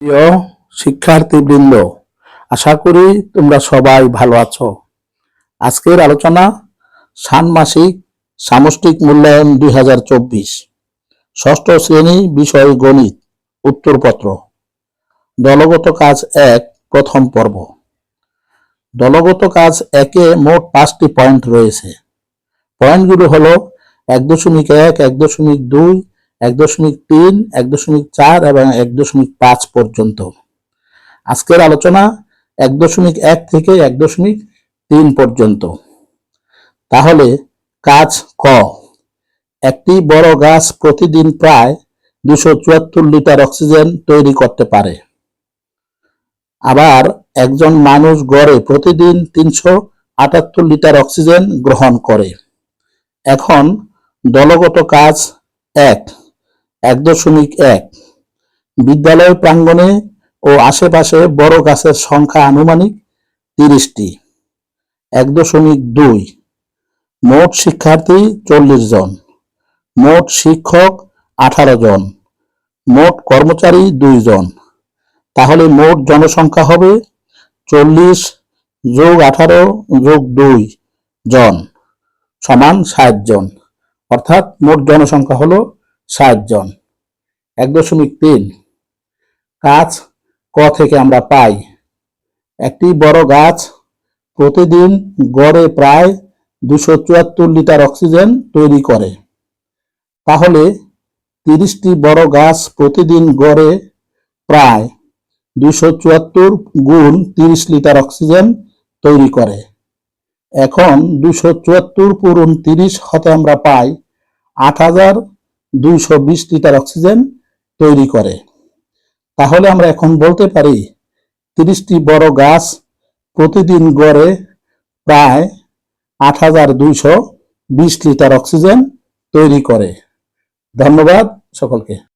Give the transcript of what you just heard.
প্রিয় শিক্ষার্থীবৃন্দ, আশা করি তোমরা সবাই ভালো আছো। আজকের আলোচনা ষান্মাসিক সামষ্টিক মূল্যায়ন দু হাজার চব্বিশ, ষষ্ঠ শ্রেণি বিষয় গণিত উত্তরপত্র। দলগত কাজ এক, প্রথম পর্ব। দলগত কাজ একে মোট পাঁচটি পয়েন্ট রয়েছে। পয়েন্টগুলো হলো এক দশমিক এক এক দশমিক দুই এক দশমিক তিন, এক দশমিক চার এবং এক দশমিক পাঁচ পর্যন্ত। আজকের আলোচনা এক দশমিক এক থেকে এক দশমিক তিন পর্যন্ত। তাহলে কাজ ক। একটি বড় গাছ প্রতিদিন প্রায় দুশো চুয়াত্তর লিটার অক্সিজেন তৈরি করতে পারে। আবার একজন মানুষ গড়ে প্রতিদিন তিনশো আটাত্তর লিটার অক্সিজেন গ্রহণ করে। এখন দলগত কাজ এক। এক দশমিক এক। বিদ্যালয় প্রাঙ্গণে ও আশেপাশে বড় গাছের সংখ্যা আনুমানিক তিরিশটি। এক দশমিক দুই। মোট শিক্ষার্থী চল্লিশ জন। মোট শিক্ষক আঠারো জন। মোট কর্মচারী দুই জন। তাহলে মোট জনসংখ্যা হবে চল্লিশ যোগ আঠারো যোগ দুই জন সমান ষাট জন। অর্থাৎ মোট জনসংখ্যা হলো ষাট জন। এক দশমিক তিন। কাজ ক থেকে আমরা পাই। একটি বড় গাছ প্রতিদিন গড়ে প্রায় দুশো চুয়াত্তর লিটার অক্সিজেন তৈরি করে। তাহলে তিরিশটি বড় গাছ প্রতিদিন গড়ে প্রায় দুশো চুয়াত্তর গুণ তিরিশ লিটার অক্সিজেন তৈরি করে। এখন দুশো চুয়াত্তর পূরণ তিরিশ হতে আমরা পাই আট হাজার দুইশো বিশ লিটার অক্সিজেন তৈরি করে। তাহলে আমরা এখন বলতে পারি, তিরিশটি বড় গাছ প্রতিদিন গড়ে প্রায় আট হাজার দুইশো বিশ লিটার অক্সিজেন তৈরি করে। ধন্যবাদ সকলকে।